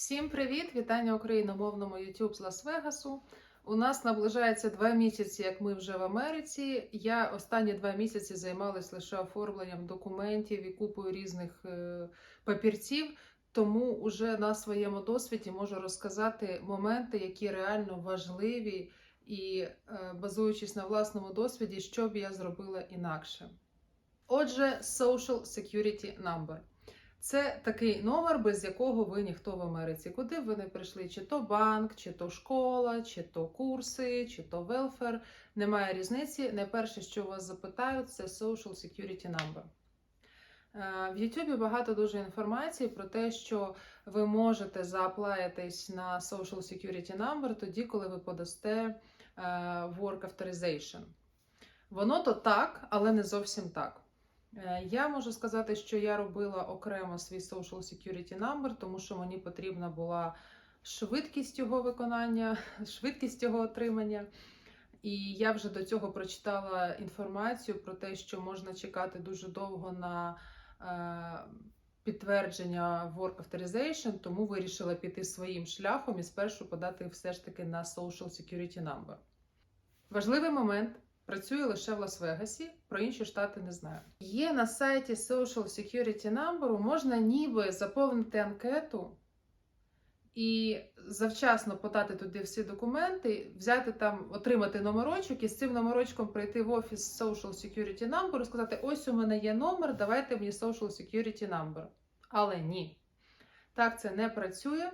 Всім привіт! Вітання україномовному YouTube з Лас-Вегасу. У нас наближається два місяці, як ми вже в Америці. Я останні два місяці займалась лише оформленням документів і купою різних е, папірців. Тому уже на своєму досвіді можу розказати моменти, які реально важливі, і е, базуючись на власному досвіді, що б я зробила інакше. Отже, Social Security Number. Це такий номер, без якого ви ніхто в Америці. Куди б ви не прийшли? Чи то банк, чи то школа, чи то курси, чи то велфер. Немає різниці. Найперше, що вас запитають, це Social Security Number. Е, В Ютубі багато дуже інформації про те, що ви можете зааплаятись на Social Security Number тоді, коли ви подасте е, Work Authorization. Воно то так, але не зовсім так. Е, Я можу сказати, що я робила окремо свій Social Security Number, тому що мені потрібна була швидкість його виконання, швидкість його отримання. І я вже до цього прочитала інформацію про те, що можна чекати дуже довго на е, підтвердження Work Authorization, тому вирішила піти своїм шляхом і спершу подати все ж таки на Social Security Number. Важливий момент. Працює лише в Лас-Вегасі, про інші штати не знаю. Є на сайті Social Security Number, можна ніби заповнити анкету і завчасно подати туди всі документи, взяти там, отримати номерочок і з цим номерочком прийти в офіс Social Security Number і сказати: ось у мене є номер, давайте мені Social Security Number. Але ні. Так це не працює.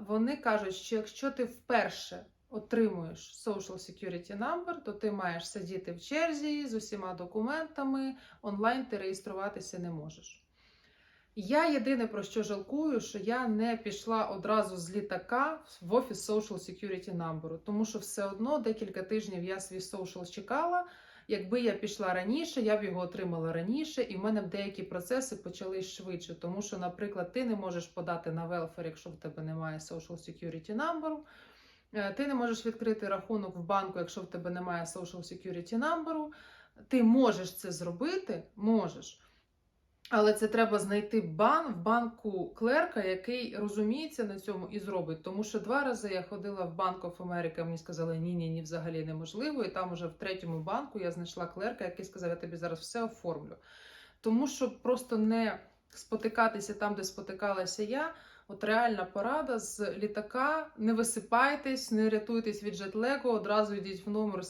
Вони кажуть, що якщо ти вперше отримуєш Social Security Number, то ти маєш сидіти в черзі з усіма документами, онлайн ти реєструватися не можеш. Я єдине про що жалкую, що я не пішла одразу з літака в офіс Social Security Number, тому що все одно декілька тижнів я свій social чекала. Якби я пішла раніше, я б його отримала раніше, і в мене б деякі процеси почались швидше. Тому що, наприклад, ти не можеш подати на велфер, якщо в тебе немає Social Security Number. Е, Ти не можеш відкрити рахунок в банку, якщо в тебе немає Social Security Number. Ти можеш це зробити, можеш. Але це треба знайти бан в банку клерка, який розуміється на цьому і зробить. Тому що два рази я ходила в Bank of America, мені сказали, ні, ні, ні, взагалі неможливо. І там уже в третьому банку я знайшла клерка, який сказав, я тобі зараз все оформлю. Тому що просто не спотикатися там, де спотикалася я. От реальна порада з літака. Не висипайтесь, не рятуйтесь від джетлегу, одразу йдіть в номер е,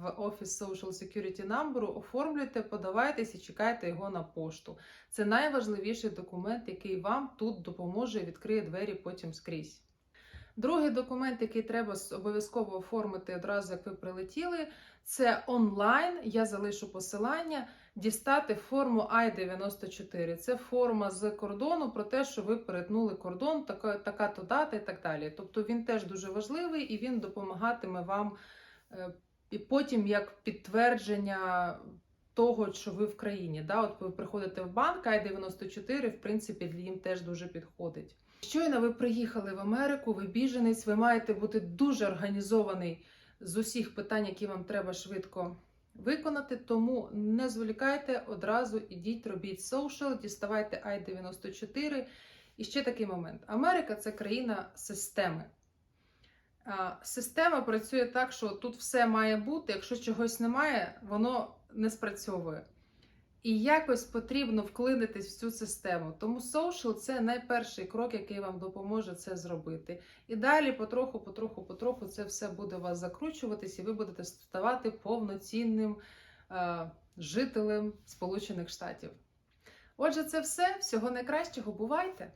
в офіс Social Security Number, оформлюйте, подавайтесь і чекайте його на пошту. Це найважливіший документ, який вам тут допоможе і відкриє двері потім скрізь. Другий документ, який треба обов'язково оформити одразу, як ви прилетіли, це онлайн. Я залишу посилання. Дістати форму I-94. Це форма з кордону про те, що ви перетнули кордон, така, то дата і так далі. Тобто він теж дуже важливий і він допомагатиме вам е, і потім як підтвердження того, що ви в країні. Да? От ви приходите в банк, I-94, в принципі, для їм теж дуже підходить. Щойно ви приїхали в Америку, ви біженець, ви маєте бути дуже організований з усіх питань, які вам треба швидко виконати. Тому не зволікайте одразу ідіть, робіть соушал, діставайте I-94. І ще такий момент: Америка це країна системи. Система працює так, що тут все має бути. Якщо чогось немає, воно не спрацьовує. І якось потрібно вклинитись в цю систему. Тому social це найперший крок, який вам допоможе це зробити. І далі потроху, потроху, потроху це все буде у вас закручуватись, і ви будете ставати повноцінним е, жителем Сполучених Штатів. Отже, це все. Всього найкращого. Бувайте!